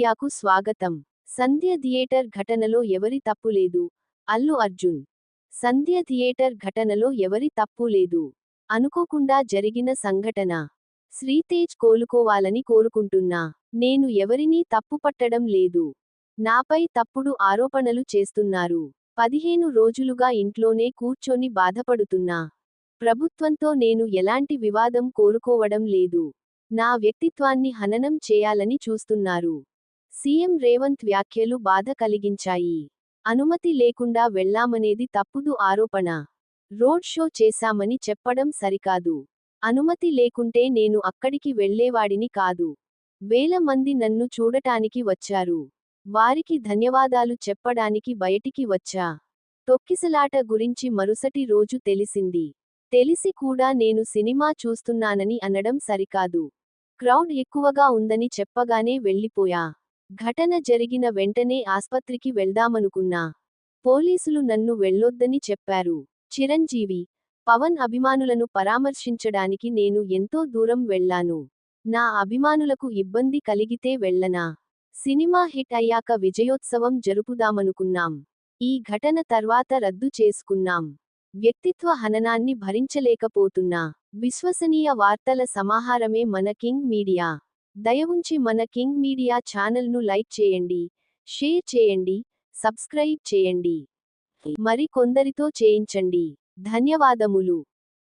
మీడియాకు స్వాగతం. సంధ్య థియేటర్ ఘటనలో ఎవరి తప్పు లేదు? అల్లు అర్జున్. సంధ్య థియేటర్ ఘటనలో ఎవరి తప్పు లేదు? అనుకోకుండా జరిగిన సంఘటన. శ్రీతేజ్ కోలుకోవాలని కోరుకుంటున్నా. నేను ఎవరినీ తప్పుపట్టడం లేదు. నాపై తప్పుడు ఆరోపణలు చేస్తున్నారు. పదిహేను రోజులుగా ఇంట్లోనే కూర్చొని బాధపడుతున్నా. ప్రభుత్వంతో నేను ఎలాంటి వివాదం కోరుకోవడం లేదు. నా వ్యక్తిత్వాన్ని హననం చేయాలని చూస్తున్నారు. సీఎం రేవంత్ వ్యాఖ్యలు బాధ కలిగించాయి. అనుమతి లేకుండా వెళ్ళామనేది తప్పుదు ఆరోపణ. రోడ్ షో చేశామని చెప్పడం సరికాదు. అనుమతి లేకుంటే నేను అక్కడికి వెళ్ళేవాడిని కాదు. వేల మంది నన్ను చూడటానికి వచ్చారు. వారికి ధన్యవాదాలు చెప్పడానికి బయటికి వచ్చా. తొక్కిసలాట గురించి మరుసటి రోజు తెలిసింది. తెలిసి కూడా నేను సినిమా చూస్తున్నానని అనడం సరికాదు. క్రౌడ్ ఎక్కువగా ఉందని చెప్పగానే వెళ్ళిపోయా. ఘటన జరిగిన వెంటనే ఆస్పత్రికి వెళ్దామనుకున్నా. పోలీసులు నన్ను వెళ్ళొద్దని చెప్పారు. చిరంజీవి పవన్ అభిమానులను పరామర్శించడానికి నేను ఎంతో దూరం వెళ్ళాను. నా అభిమానులకు ఇబ్బంది కలిగితే వెళ్ళనా? సినిమా హిట్ అయ్యాక విజయోత్సవం జరుపుదామనుకున్నాం. ఈ ఘటన తర్వాత రద్దు చేసుకున్నాం. వ్యక్తిత్వ హననాన్ని భరించలేకపోతున్నా. విశ్వసనీయ వార్తల సమాహారమే మన కింగ్ మీడియా. దయవుంచి మన కింగ్ మీడియా ఛానల్ను లైక్ చేయండి షేర్ చేయండి సబ్స్క్రైబ్ చేయండి. మరి కొందరితో చేయించండి. ధన్యవాదములు.